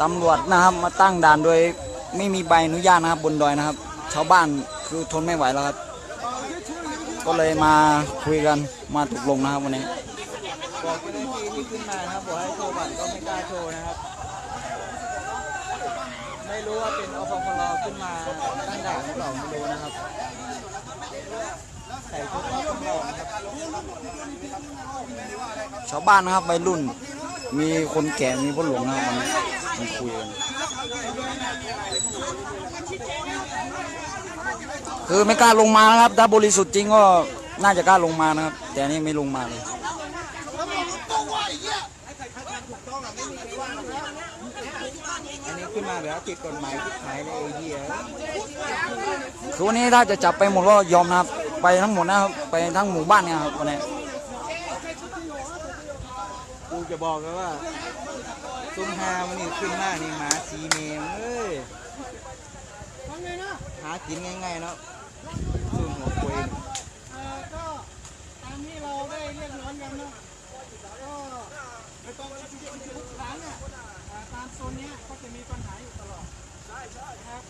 ตำรวจนะครับมาตั้งด่านโดยไม่มีใบอนุญาตนะครับบนดอยนะครับ ชาวบ้านคือทนไม่ไหวแล้วครับ ก็เลยมาคุยกันมาตกลงนะครับวันนี้บอกเจ้าหน้าที่ที่ขึ้นมานะครับบอกให้โชว์บัตรก็ไม่กล้าโชว์นะครับ ไม่รู้ว่าเป็นอปพลขึ้นมาตั้งด่านหรือเปล่าไม่รู้นะครับใส่ชุดอปพลนะครับชาวบ้านนะครับวัยรุ่น มีคนแก่มีผู้หลวงนะครับวันนี้มาคุยกันคือไม่กล้าลงมานะครับ ถ้าบริสุทธิ์จริงก็น่าจะกล้าลงมานะครับ แต่อันนี่ไม่ลงมาเลยอันนี้ขึ้นมาแบบผิดกฎหมายที่ขายในเอเชียคือวันนี้ถ้าจะจับไปหมดก็ยอมนะครับ ไปทั้งหมดนะครับ ไปทั้งหมู่บ้านเนี่ยครับวันนี้ กูจะบอกเลยว่าซุ้มฮามันนี่ขึ้นมานี่หมาสีเมมเอ้ยหากินง่ายๆเนาะซุ่มหัวคุยเอ่อก็ตามที่เราได้เรียกร้องกันเนาะก็ไม่ต้องทุกครั้งอะอ่าตามโซนเนี้ยก็จะมีปัญหาอยู่ตลอดนะครับ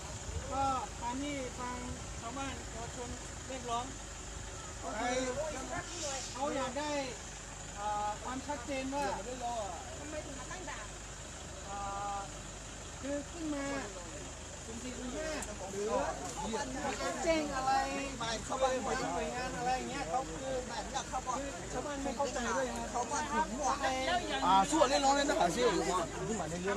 ก็ตามที่ทางชาวบ้านเยาวชนเรียกร้องก็คือเขาอยากได้ ความชัดเจนว่าทำไมถึงมาตั้งด่านคือขึ้นมาสุ่มสี่สุ่มห้าหรือเขาแจ้งอะไรเขาไปหน่วยงานอะไรเงี้ยเขาคือแบบอยากเข้าบอกคืชาวบ้านไม่เข้าใจด้วยนะเขาว่าถึงหัวใน À, xuống ở đây nó lên nó phải siêu.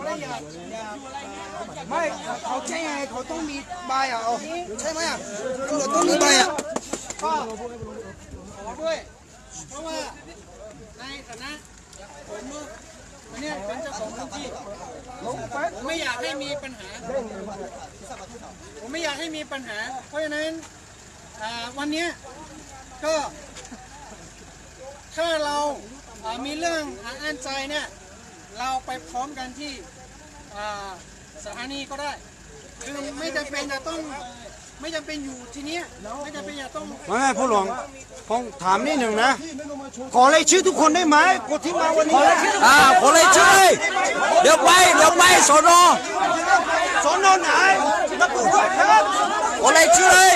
ไม่อยากอยาอะไรเงี้ยไม่เขาแจ้งไงเขาต้องมีใบอะเอาใช่ไหมอะตำรวจต้องมีใบอะ ก็ขอด้วย เพราะว่าในฐานะผมวันนี้เป็นเจ้าของพื้นที่ผมไม่อยากให้มีปัญหา ผมไม่อยากให้มีปัญหา เพราะฉะนั้นวันนี้ก็ถ้าเรามีเรื่องอันใจเนี่ยเราไปพร้อมกันที่สถานีก็ได้ คือไม่จำเป็นจะต้อง ไม่จำเป็นอยู่ที่เนี้ยไม่จำเป็นจะต้องไม่ไม่ผู้หลวงผมถามนิดหนึ่งนะ ขอรายชื่อทุกคนได้ไหมกดที่มาวันนี้อ่าขอเลยชื่อเลยเดี๋ยวไปเดี๋ยวไปสอนอสอนอนไหนระบุด้วยครับขอเลยชื่อเลย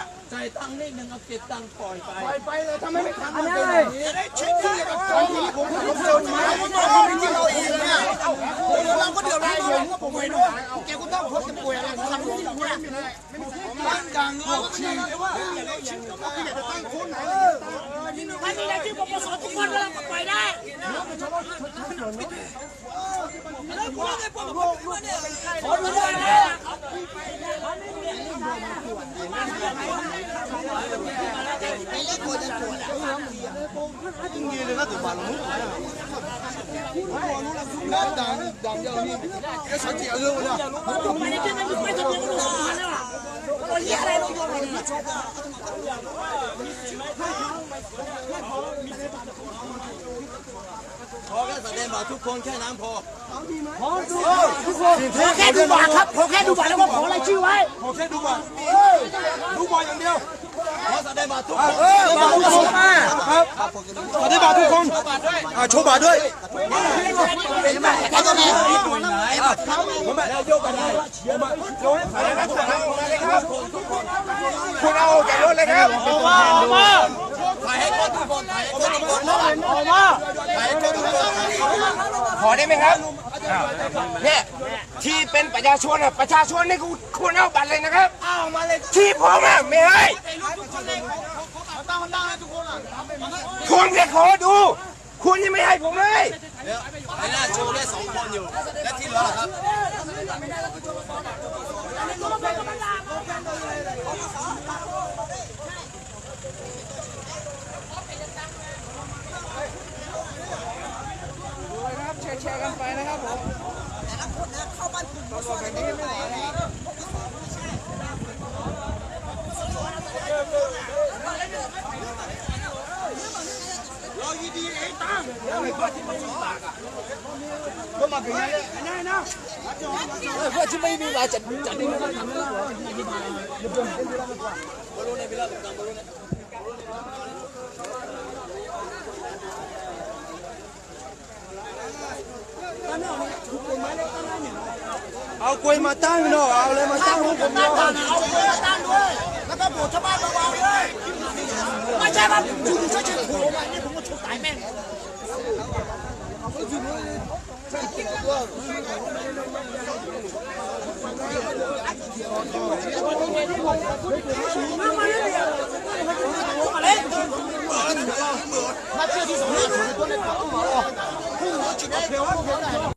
ลยทำไมไม่ทำเลยจะได้เช็คที่ตอนที่ผมผมเจอหมาผมบอกว่าไม่ที่เราเองเนี่ยเราก็เดือดร้อนผมก็ผมไม่รู้แกก็ต้องพบจะป่วยอะไรทำที่เนี่ยผมตั้งดังพวกชีว่าอยากได้ชิ้นก็ไม่อยากจะตั้งคนไหนถ้ามีรายชื่อปปสทุกคนเราก็ปล่อยได้แล้วกูได้ปปสทุกคนเนี่ย ขอมาด้วยนะดังดังเยอะนี่แค่สังเกตเรื่องเนี่ยไม่ได้ชื่อนั้นไม่ต้องเป็นลูกมาแล้วอะเราเรียกอะไรเราโยนอะไรเนี่ยขอแค่แสดงบัตรทุกคนแค่นั้นพอขอแค่ดูบัตรครับขอแค่ดูบัตรแล้วก็ขอรายชื่อไว้ขอแค่ดูก่อนดูบอลอย่างเดียวขอแสดง บัตรทุกคนเออมาทุกคนมาครับขอได้บาททุกคนอ่าโชว์บาทด้วยผมแบบโยกกันได้โยกให้ผ่านนะครับคุณเอาแกรถเลยครับออกมาออกมาถ่ายให้คนทุกคนถ่ายให้คนทุกคนออกมาถ่ายให้คนทุกคนขอได้ไหมครับ เนี่ยที่เป็นประชาชนอะประชาชนนี่คุณคุณเอาบัตรเลยนะครับเอามาเลยที่ผมอะไม่ให้คุณจะขอดู คุณยังไม่ให้ผมเลยไอ้หน้าโชว์ได้สองคนอยู่ และที่เหลือล่ะครับ ผ ดีๆไอ้ตั้ง เอากล้วยมาตั้งเนาะเอาเลยมาตั้งของผมหน้าตาเอาเพื่อตั้งด้วย แล้วก็บว